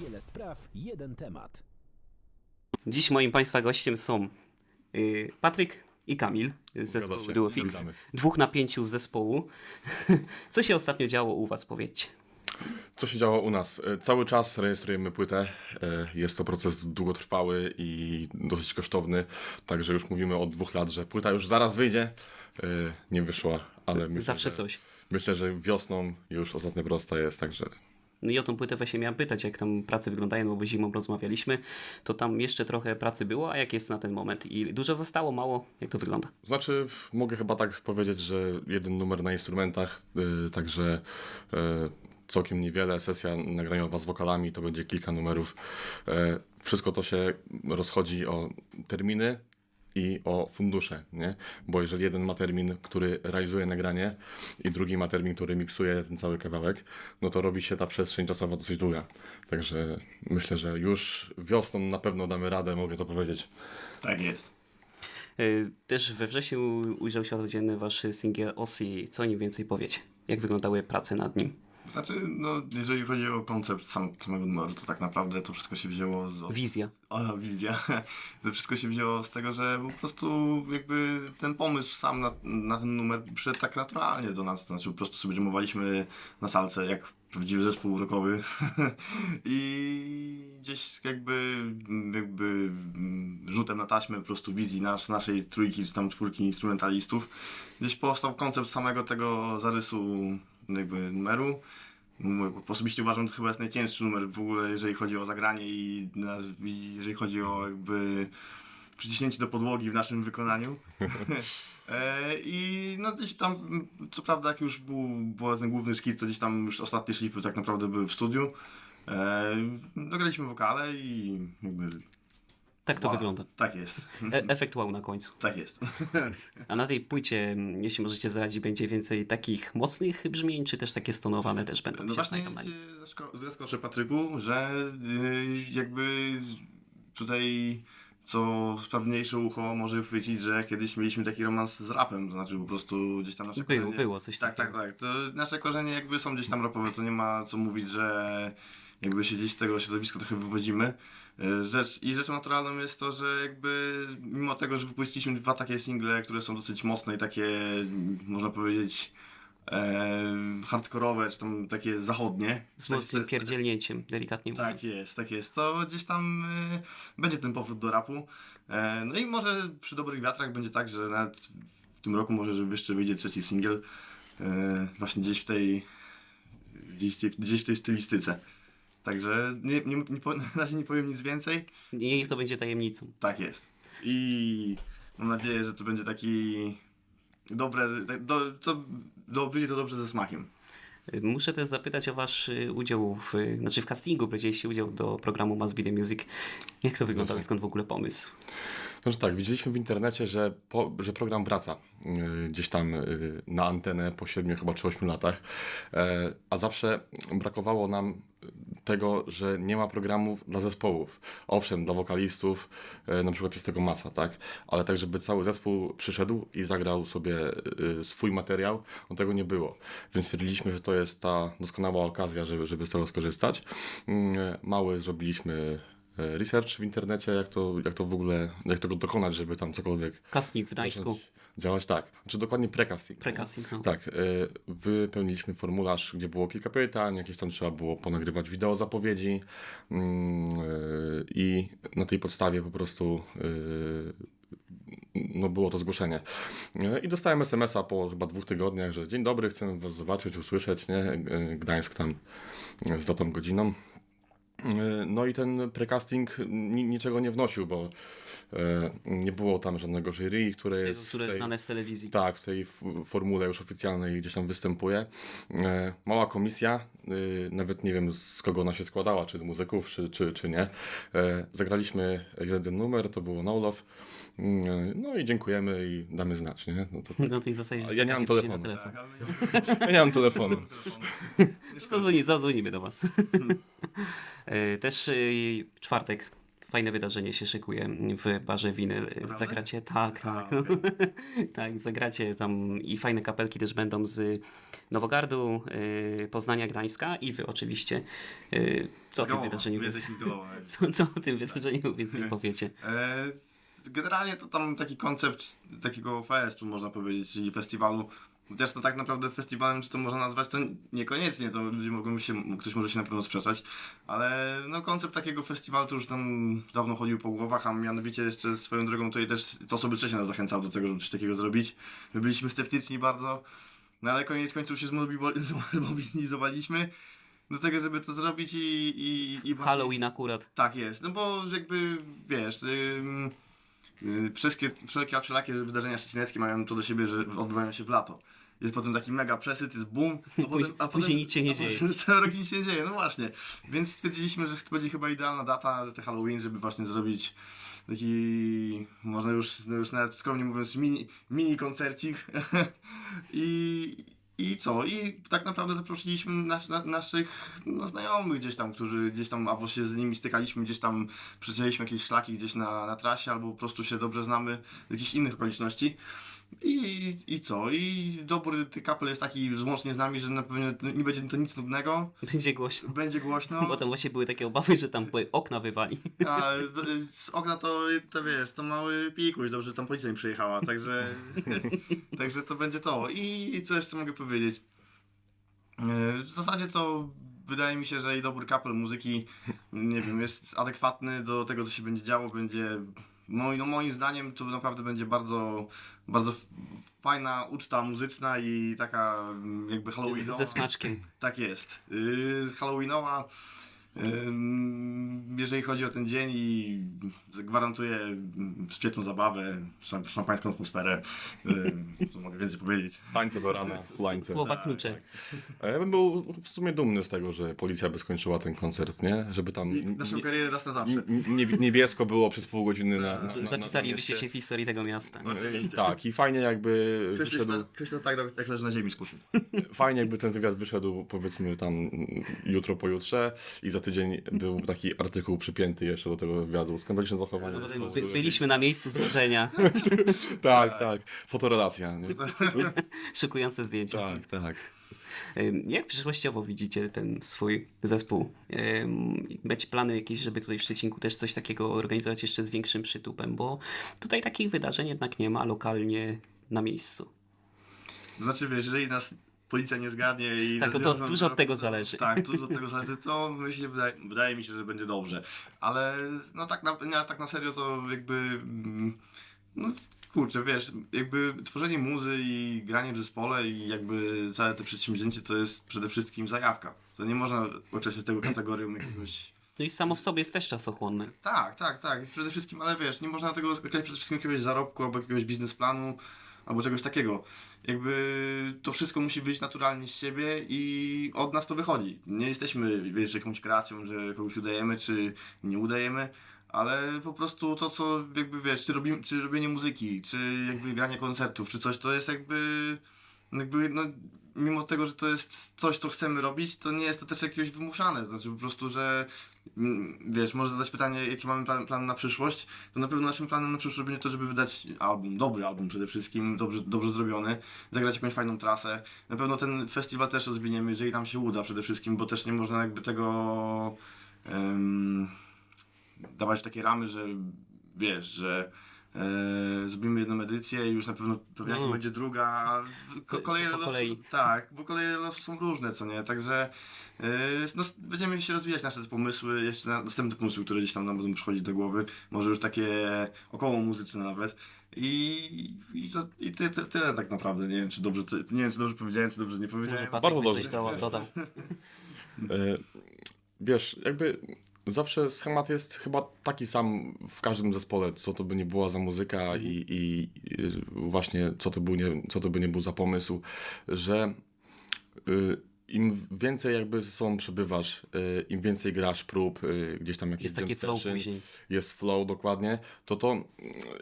Wiele spraw, jeden temat. Dziś moim Państwa gościem są y, Patryk i Kamil z zespołu. Duofix. Dwóch na pięciu z zespołu. Co się ostatnio działo u Was, powiedzcie? Co się działo u nas? E, Cały czas rejestrujemy płytę. E, Jest to proces długotrwały i dosyć kosztowny, także już mówimy od dwóch lat, że płyta już zaraz wyjdzie. E, Nie wyszła, ale myślę, Zawsze że, coś. myślę, że wiosną już ostatnia prosta jest, także No i o tą płytę właśnie miałem pytać, jak tam prace wyglądają, no bo zimą rozmawialiśmy, to tam jeszcze trochę pracy było, a jak jest na ten moment? I dużo zostało, mało? Jak to wygląda? Znaczy, mogę chyba tak powiedzieć, że jeden numer na instrumentach, y, także y, całkiem niewiele. Sesja nagraniowa z wokalami to będzie kilka numerów. E, wszystko to się rozchodzi o terminy i o fundusze, nie? Bo jeżeli jeden ma termin, który realizuje nagranie i drugi ma termin, który miksuje ten cały kawałek, no to robi się ta przestrzeń czasowa dosyć długa. Także myślę, że już wiosną na pewno damy radę, mogę to powiedzieć. Tak jest. Y, Też we wrześniu ujrzał światło dzienne Wasz singiel Ossi. Co o nim więcej powiecie? Jak wyglądały prace nad nim? Znaczy, no, jeżeli chodzi o koncept sam, samego numeru, to tak naprawdę to wszystko się wzięło z... Wizja. O, wizja. To wszystko się wzięło z tego, że po prostu jakby ten pomysł sam na, na ten numer przyszedł tak naturalnie do nas. Znaczy po prostu sobie dżemowaliśmy na salce jak prawdziwy zespół rockowy i gdzieś jakby, jakby rzutem na taśmę po prostu wizji nasz, naszej trójki czy tam czwórki instrumentalistów gdzieś powstał koncept samego tego zarysu jakby numeru. Osobiście uważam, że to chyba jest najcięższy numer w ogóle, jeżeli chodzi o zagranie i, i jeżeli chodzi o jakby przyciśnięcie do podłogi w naszym wykonaniu. e, I no gdzieś tam, co prawda jak już był, był ten główny szkic, to gdzieś tam już ostatnie szlify tak naprawdę były w studiu. E, dograliśmy wokale i jakby... Tak to wow, wygląda. Tak jest. E efekt wow na końcu. Tak jest. A na tej płycie, m, jeśli możecie zdradzić, będzie więcej takich mocnych brzmień, czy też takie stonowane też będą No właśnie zaskoczę Patryku, że yy, jakby tutaj co sprawniejsze ucho może chwycić, że kiedyś mieliśmy taki romans z rapem, to znaczy po prostu gdzieś tam nasze Było, korzenie... było coś Tak, tak, takiego. tak. To nasze korzenie jakby są gdzieś tam rapowe, to nie ma co mówić, że jakby się gdzieś z tego środowiska trochę wywodzimy. Yy, Rzecz, I rzeczą naturalną jest to, że jakby mimo tego, że wypuściliśmy dwa takie single, które są dosyć mocne i takie, można powiedzieć, e, hardkorowe, czy tam takie zachodnie. Z Tak- mocnym tak- pierdzielnięciem, delikatnie Tak mówiąc. jest, tak jest. To gdzieś tam y, będzie ten powrót do rapu. E, no i może przy dobrych wiatrach będzie tak, że nawet w tym roku może, że jeszcze wyjdzie trzeci singiel. E, właśnie gdzieś w tej gdzieś, w tej- gdzieś w tej stylistyce. Także nie, nie, nie, po- na razie nie powiem nic więcej. Niech to będzie tajemnicą. Tak jest. I mam nadzieję, że to będzie taki dobre, tak, do, to, do, wyjdzie to dobrze ze smakiem. Muszę też zapytać o wasz y, udział w, znaczy w castingu, braliście udział do programu Must Be The Music. Jak to wyglądało i skąd w ogóle pomysł? Znaczy tak, widzieliśmy w internecie, że, po, że program wraca yy, gdzieś tam yy, na antenę po 7 chyba czy 8 latach, e, a zawsze brakowało nam tego, że nie ma programów dla zespołów. Owszem, dla wokalistów e, na przykład jest tego masa, tak? Ale tak, żeby cały zespół przyszedł i zagrał sobie yy, swój materiał, no tego nie było. Więc stwierdziliśmy, że to jest ta doskonała okazja, żeby, żeby z tego skorzystać. Mm, Mały zrobiliśmy e, research w internecie, jak to, jak to w ogóle, jak tego dokonać, żeby tam cokolwiek Casting w Gdańsku, działać. Tak, znaczy dokładnie precasting. precasting. No. Tak, e, wypełniliśmy formularz, gdzie było kilka pytań, jakieś tam trzeba było ponagrywać wideo zapowiedzi mm, e, i na tej podstawie po prostu e, no było to zgłoszenie. E, I dostałem SMS-a po chyba dwóch tygodniach, że dzień dobry, chcemy was zobaczyć, usłyszeć, nie? E, Gdańsk tam e, z datą, godziną. No i ten precasting ni niczego nie wnosił, bo nie było tam żadnego jury, które jest, Jezu, które w tej, znane z telewizji. tak, w tej formule już oficjalnej gdzieś tam występuje. E, mała komisja, y, nawet nie wiem z kogo ona się składała, czy z muzyków, czy, czy, czy nie. E, zagraliśmy jeden numer, to było No Love. Mm, No i dziękujemy i damy znać, nie? No to, Na tej zasadzie. A ja nie mam telefonu. Telefon. Tak, ja nie mam telefonu. Zadzwoni, zadzwonimy do was. E, Też czwartek fajne wydarzenie się szykuje w barze Winyl. Naprawdę? Zagracie? Tak, tak. A, okej. tak, zagracie tam i fajne kapelki też będą z Nowogardu, y, Poznania, Gdańska i wy oczywiście. Y, co o tym wydarzeniu co, co o tym wydarzeniu więcej powiecie? E, Generalnie to tam taki koncept takiego festu, można powiedzieć, czyli festiwalu. Też to tak naprawdę festiwalem, czy to można nazwać, to niekoniecznie, to ludzie mogą się, ktoś może się na pewno sprzeczać, ale no koncept takiego festiwalu to już tam dawno chodził po głowach, a mianowicie jeszcze swoją drogą tutaj też to osoby trzecie nas zachęcały do tego, żeby coś takiego zrobić. My byliśmy sceptyczni bardzo, no ale koniec końców się zmobilizowaliśmy do tego, żeby to zrobić i... i, i Halloween akurat. tak jest, no bo jakby wiesz, ym, y, wszystkie, wszelkie, wszelakie wydarzenia szczecineckie mają to do siebie, że odbywają się w lato. Jest potem taki mega przesyt, jest boom, a potem, a później nic się nie dzieje. potem Cały rok nic się nie dzieje, no właśnie. Więc stwierdziliśmy, że to będzie chyba idealna data, że te Halloween, żeby właśnie zrobić taki, można już, no już nawet skromnie mówiąc, mini, mini koncercik. I, I co? I tak naprawdę zaprosiliśmy nas, na, naszych no, znajomych gdzieś tam, którzy gdzieś tam, albo się z nimi stykaliśmy, gdzieś tam przejęliśmy jakieś szlaki gdzieś na, na trasie, albo po prostu się dobrze znamy z jakichś innych okoliczności. I, I co? I dobry kapel jest taki złącznie z nami, że na pewno nie będzie to nic nudnego, Będzie głośno. będzie głośno. Bo tam właśnie były takie obawy, że tam okna wywali. A z, z okna to, to wiesz, to mały pikuś, dobrze, że tam policja mi przyjechała, także, także to będzie to. I, co jeszcze mogę powiedzieć? E, W zasadzie to wydaje mi się, że i dobry kapel muzyki, nie wiem, jest adekwatny do tego, co się będzie działo, będzie, moi, no moim zdaniem to naprawdę będzie bardzo, bardzo fajna uczta muzyczna i taka mm, jakby halloweenowa. Ze smaczkiem. Tak jest. Yy, Halloweenowa. Jeżeli chodzi o ten dzień i gwarantuję świetną zabawę, szam- szampańską atmosferę, co mogę więcej powiedzieć. Tańce do rana, łańce. Słowa Tak, klucze. A ja bym był w sumie dumny z tego, że policja by skończyła ten koncert, nie? Żeby tam I naszą nie- karierę raz na zawsze. nie- nie- niebiesko było przez pół godziny na, na, na, na Zapisalibyście się w historii tego miasta. Oczywiście. Tak, i fajnie jakby Ktoś, wyszedł, to, ktoś to tak robi, jak leży na ziemi skusy. fajnie jakby ten wywiad wyszedł powiedzmy tam jutro, pojutrze i za tydzień był taki artykuł przypięty jeszcze do tego wywiadu. Skandaliczne zachowanie. No, zespołu. by- Byliśmy na miejscu zdarzenia. Tak, tak. Fotorelacja. Nie? Szykujące zdjęcia. Tak, tak. Jak przyszłościowo widzicie ten swój zespół? Macie plany jakieś, żeby tutaj w Szczecinku też coś takiego organizować jeszcze z większym przytupem? Bo tutaj takich wydarzeń jednak nie ma lokalnie na miejscu. Znaczy wiesz, jeżeli nas policja nie zgadnie i... Tak, to- to dużo od tego zależy. Tak, dużo od tego zależy, to myślę, wydaje, wydaje mi się, że będzie dobrze. Ale no tak na, tak na serio to jakby... mm, No kurczę, wiesz, jakby tworzenie muzy i granie w zespole i jakby całe to przedsięwzięcie to jest przede wszystkim zajawka. To nie można określać tego kategorią jakiegoś... No i samo w sobie jest też czasochłonne. Tak, tak, tak. Przede wszystkim, ale wiesz, nie można tego określić przede wszystkim jakiegoś zarobku albo jakiegoś biznesplanu albo czegoś takiego. Jakby to wszystko musi wyjść naturalnie z siebie i od nas to wychodzi. Nie jesteśmy, wiesz, jakąś kreacją, że kogoś udajemy czy nie udajemy, ale po prostu to, co jakby wiesz, czy, robimy, czy robienie muzyki, czy jakby granie koncertów, czy coś, to jest jakby, jakby no, mimo tego, że to jest coś, co chcemy robić, to nie jest to też jakieś wymuszane. Znaczy po prostu, że mm, wiesz, może zadać pytanie, jaki mamy plan, plan na przyszłość, to na pewno naszym planem na przyszłość będzie to, żeby wydać album, dobry album przede wszystkim, dobrze, dobrze zrobiony, zagrać jakąś fajną trasę. Na pewno ten festiwal też rozwiniemy, jeżeli nam się uda przede wszystkim, bo też nie można jakby tego em, dawać takie ramy, że wiesz, że e, zrobimy jedną edycję i już na pewno pewnie No. będzie druga, a ko- koleje kolei. Tak, bo koleje losy są różne, co nie, także e, no, będziemy się rozwijać nasze pomysły, jeszcze na, następne pomysły, które gdzieś tam nam będą przychodzić do głowy, może już takie około muzyczne nawet. I, i, to, i ty, ty, tyle tak naprawdę. Nie wiem, czy dobrze, ty, nie wiem, czy dobrze powiedziałem, czy dobrze nie powiedziałem. Bardzo dobrze. coś do, dodał. E, Wiesz, jakby zawsze schemat jest chyba taki sam w każdym zespole, co to by nie była za muzyka i, i, i właśnie co to, był nie, co to by nie był za pomysł, że y, im więcej jakby ze sobą przebywasz, y, im więcej grasz prób, y, gdzieś tam jakieś Jest takie jam flow później. jest flow dokładnie, to to mm,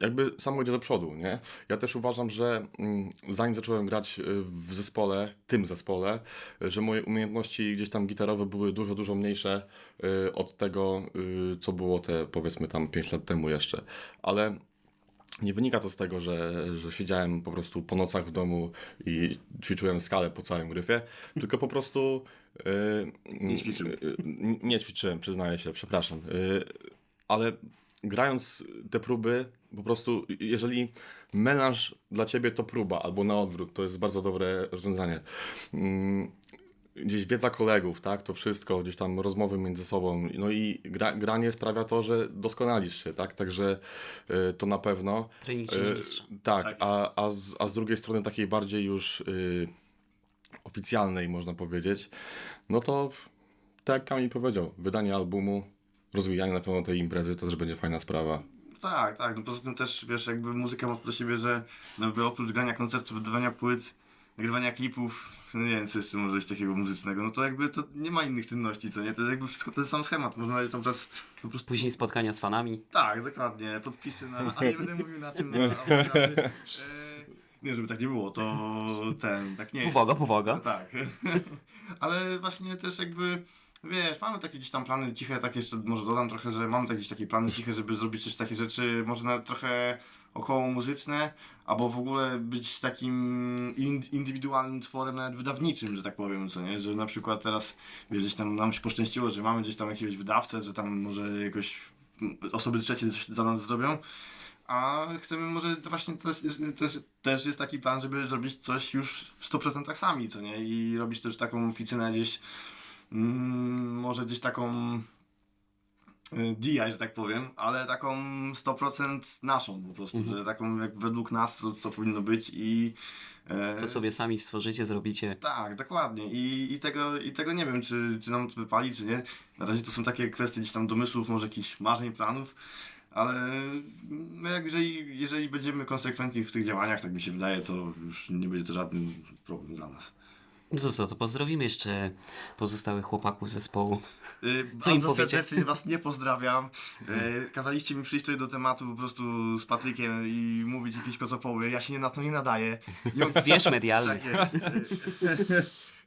jakby samo idzie do przodu, nie? Ja też uważam, że mm, zanim zacząłem grać y, w zespole, tym zespole, że moje umiejętności gdzieś tam gitarowe były dużo, dużo mniejsze od tego, co było te powiedzmy tam 5 lat temu jeszcze, ale nie wynika to z tego, że, że siedziałem po prostu po nocach w domu i ćwiczyłem skalę po całym gryfie, tylko po prostu. Yy, Nie ćwiczył. yy, nie ćwiczyłem, przyznaję się, przepraszam. Yy, ale grając te próby, po prostu, jeżeli melanż dla ciebie to próba, albo na odwrót, to jest bardzo dobre rozwiązanie. Gdzieś wiedza kolegów, tak, to wszystko, gdzieś tam rozmowy między sobą, no i gra, granie sprawia to, że doskonalisz się, tak, także y, to na pewno. Trening czyni Y, tak, Tak. A, a, z, a z drugiej strony takiej bardziej już y, oficjalnej, można powiedzieć, no to tak jak Kamil powiedział, wydanie albumu, rozwijanie na pewno tej imprezy, to też będzie fajna sprawa. Tak, tak. No poza tym też, wiesz, jakby muzyka ma to do siebie, że jakby oprócz grania koncertów, wydawania płyt, nagrywania klipów, no nie wiem, co jeszcze może być takiego muzycznego, no to jakby to nie ma innych czynności, co nie? To jest jakby wszystko ten sam schemat. Można cały czas po prostu... Później spotkania z fanami. Tak, dokładnie. Podpisy na... A nie będę mówił na autografy. E, Nie, żeby tak nie było, to ten, tak nie jest. Powaga, powaga. Tak. Ale właśnie też jakby, wiesz, mamy takie gdzieś tam plany ciche, tak jeszcze może dodam trochę, że mamy tak gdzieś takie plany ciche, żeby zrobić też takie rzeczy, może nawet trochę około muzyczne, albo w ogóle być takim in, indywidualnym tworem nawet wydawniczym, że tak powiem, co nie? Że na przykład teraz, wiesz, gdzieś tam nam się poszczęściło, że mamy gdzieś tam jakiegoś wydawcę, że tam może jakoś osoby trzecie coś za nas zrobią. A chcemy może właśnie też, też, też jest taki plan, żeby zrobić coś już w 100% sami, co nie? I robić też taką oficynę gdzieś, mm, może gdzieś taką DI, że tak powiem, ale taką 100% naszą po prostu, że taką jak według nas to, co powinno być i e, Co sobie sami stworzycie, zrobicie. tak, dokładnie. I, i, tego, I tego nie wiem, czy, czy nam to wypali, czy nie. Na razie to są takie kwestie gdzieś tam domysłów, może jakichś marzeń, planów, ale my jak jeżeli, jeżeli będziemy konsekwentni w tych działaniach, tak mi się wydaje, to już nie będzie to żaden problem dla nas. No to co, to pozdrowimy jeszcze pozostałych chłopaków zespołu. Yy, Co im bardzo powiecie? serdecznie was nie pozdrawiam. Yy, kazaliście mi przyjść tutaj do tematu po prostu z Patrykiem i mówić jakieś kocopoły. Ja się nie na to nie nadaję. Nie mam- Zwierz medialny. Tak jest.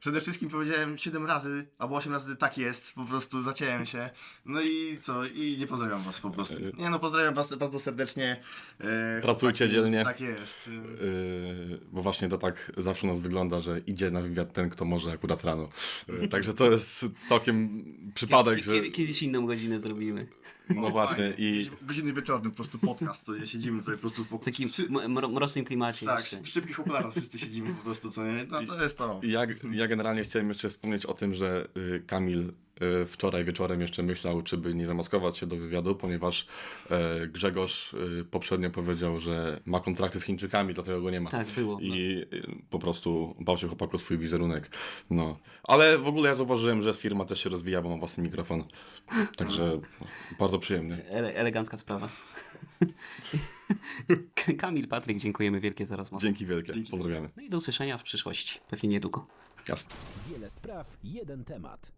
Przede wszystkim powiedziałem 7 razy, albo 8 razy tak jest, po prostu zaciąłem się. No i co? I nie pozdrawiam was po prostu. Nie no, pozdrawiam was bardzo serdecznie. Yy, Pracujcie chłopaki, dzielnie. Tak jest. Yy, Yy, bo właśnie to tak zawsze u nas wygląda, że idzie na wywiad ten, kto może akurat rano. Yy, także to jest całkiem przypadek, że Kiedy, kiedyś inną godzinę zrobimy. No właśnie i Godziny wieczorne, po prostu podcast, co nie siedzimy tutaj po prostu w takim mro- mrocznym klimacie Tak, jeszcze. w szybkich okularach wszyscy siedzimy po prostu, co nie? No to jest to. ja, ja generalnie chciałem jeszcze wspomnieć o tym, że y, Kamil wczoraj wieczorem jeszcze myślał, czy by nie zamaskować się do wywiadu, ponieważ e, Grzegorz y, poprzednio powiedział, że ma kontrakty z Chińczykami, dlatego go nie ma. Tak, było. I y, po prostu bał się chłopak o swój wizerunek. No. Ale w ogóle ja zauważyłem, że firma też się rozwija, bo ma własny mikrofon. Także bardzo przyjemnie. Ele elegancka sprawa. Kamil, Patryk, dziękujemy wielkie za rozmowę. Dzięki wielkie. Pozdrawiamy. No i do usłyszenia w przyszłości. Pewnie niedługo. Jasne. Wiele spraw, jeden temat.